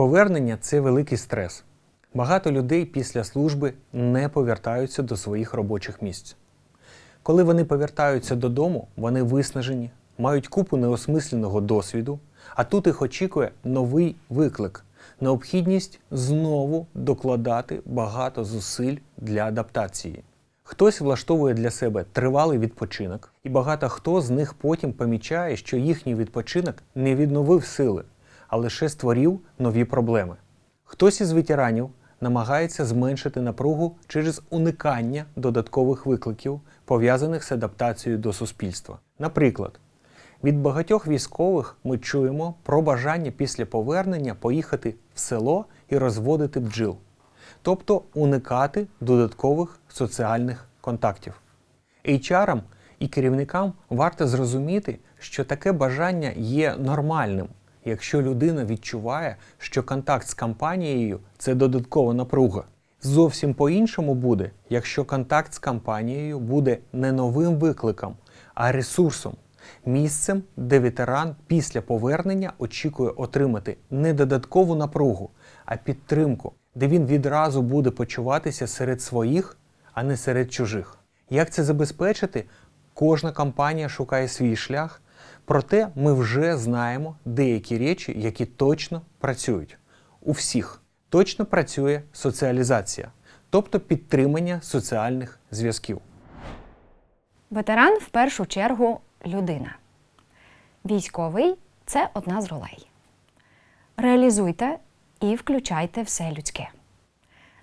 Повернення це великий стрес. Багато людей після служби не повертаються до своїх робочих місць. Коли вони повертаються додому, вони виснажені, мають купу неосмисленого досвіду, а тут їх очікує новий виклик необхідність знову докладати багато зусиль для адаптації. Хтось влаштовує для себе тривалий відпочинок, і багато хто з них потім помічає, що їхній відпочинок не відновив сили, а лише створив нові проблеми. Хтось із ветеранів намагається зменшити напругу через уникання додаткових викликів, пов'язаних з адаптацією до суспільства. Наприклад, від багатьох військових ми чуємо про бажання після повернення поїхати в село і розводити бджіл, тобто уникати додаткових соціальних контактів. HR і керівникам варто зрозуміти, що таке бажання є нормальним, якщо людина відчуває, що контакт з компанією це додаткова напруга. Зовсім по-іншому буде, якщо контакт з компанією буде не новим викликом, а ресурсом, місцем, де ветеран після повернення очікує отримати не додаткову напругу, а підтримку, де він відразу буде почуватися серед своїх, а не серед чужих. Як це забезпечити? Кожна компанія шукає свій шлях, проте ми вже знаємо деякі речі, які точно працюють. У всіх точно працює соціалізація, тобто підтримання соціальних зв'язків. Ветеран в першу чергу людина. Військовий це одна з ролей. Реалізуйте і включайте все людське.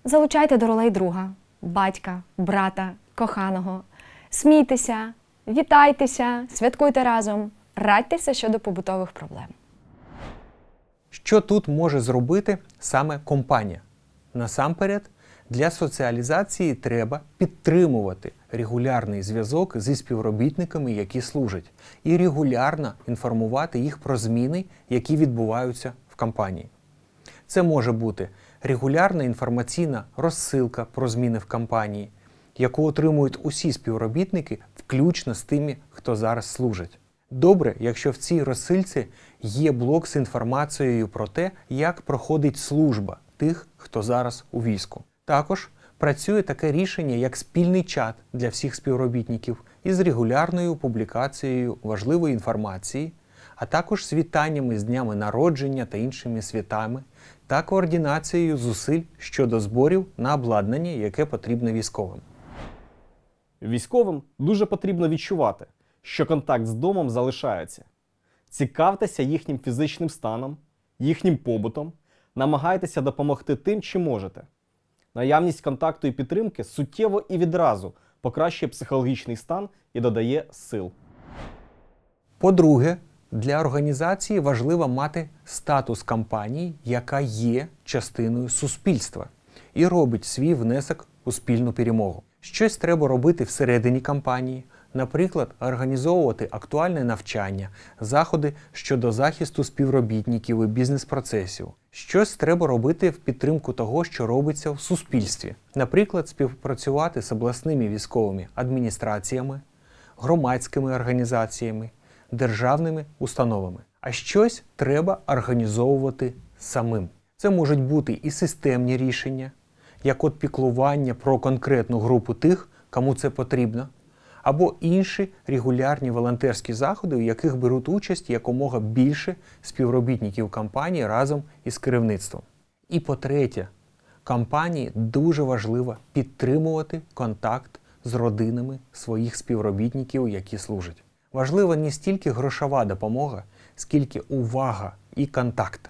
Залучайте до ролей друга, батька, брата, коханого. Смійтеся, вітайтеся, святкуйте разом, радьтеся щодо побутових проблем. Що тут може зробити саме компанія? Насамперед, для соціалізації треба підтримувати регулярний зв'язок зі співробітниками, які служать, і регулярно інформувати їх про зміни, які відбуваються в компанії. Це може бути регулярна інформаційна розсилка про зміни в компанії, яку отримують усі співробітники, включно з тими, хто зараз служить. Добре, якщо в цій розсильці є блок з інформацією про те, як проходить служба тих, хто зараз у війську. Також працює таке рішення, як спільний чат для всіх співробітників із регулярною публікацією важливої інформації, а також з вітаннями з днями народження та іншими святами, та координацією зусиль щодо зборів на обладнання, яке потрібно військовим. Військовим дуже потрібно відчувати, що контакт з домом залишається. Цікавтеся їхнім фізичним станом, їхнім побутом, намагайтеся допомогти тим, чим можете. Наявність контакту і підтримки суттєво і відразу покращує психологічний стан і додає сил. По-друге, для організації важливо мати статус компанії, яка є частиною суспільства і робить свій внесок у спільну перемогу. Щось треба робити всередині компанії, наприклад, організовувати актуальне навчання, заходи щодо захисту співробітників і бізнес-процесів. Щось треба робити в підтримку того, що робиться в суспільстві, наприклад, співпрацювати з обласними військовими адміністраціями, громадськими організаціями, державними установами. А щось треба організовувати самим. Це можуть бути і системні рішення, як от піклування про конкретну групу тих, кому це потрібно, або інші регулярні волонтерські заходи, у яких беруть участь якомога більше співробітників компанії разом із керівництвом. І по-третє, компанії дуже важливо підтримувати контакт з родинами своїх співробітників, які служать. Важлива не стільки грошова допомога, скільки увага і контакт.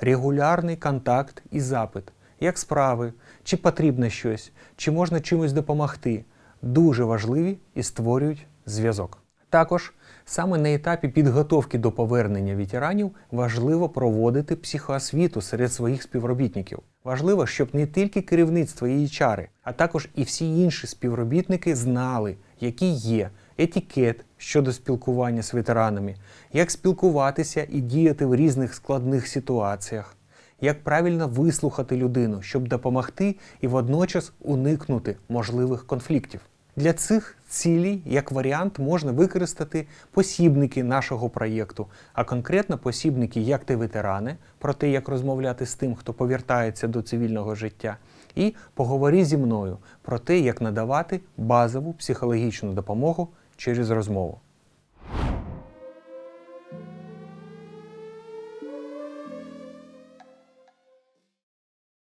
Регулярний контакт і запит, як справи, чи потрібно щось, чи можна чимось допомогти, дуже важливі і створюють зв'язок. Також саме на етапі підготовки до повернення ветеранів важливо проводити психоосвіту серед своїх співробітників. Важливо, щоб не тільки керівництво і HR, а також і всі інші співробітники знали, які є етикет щодо спілкування з ветеранами, як спілкуватися і діяти в різних складних ситуаціях, як правильно вислухати людину, щоб допомогти і водночас уникнути можливих конфліктів. Для цих цілей, як варіант, можна використати посібники нашого проєкту, а конкретно посібники як ти ветерани, про те, як розмовляти з тим, хто повертається до цивільного життя, і поговори зі мною про те, як надавати базову психологічну допомогу через розмову.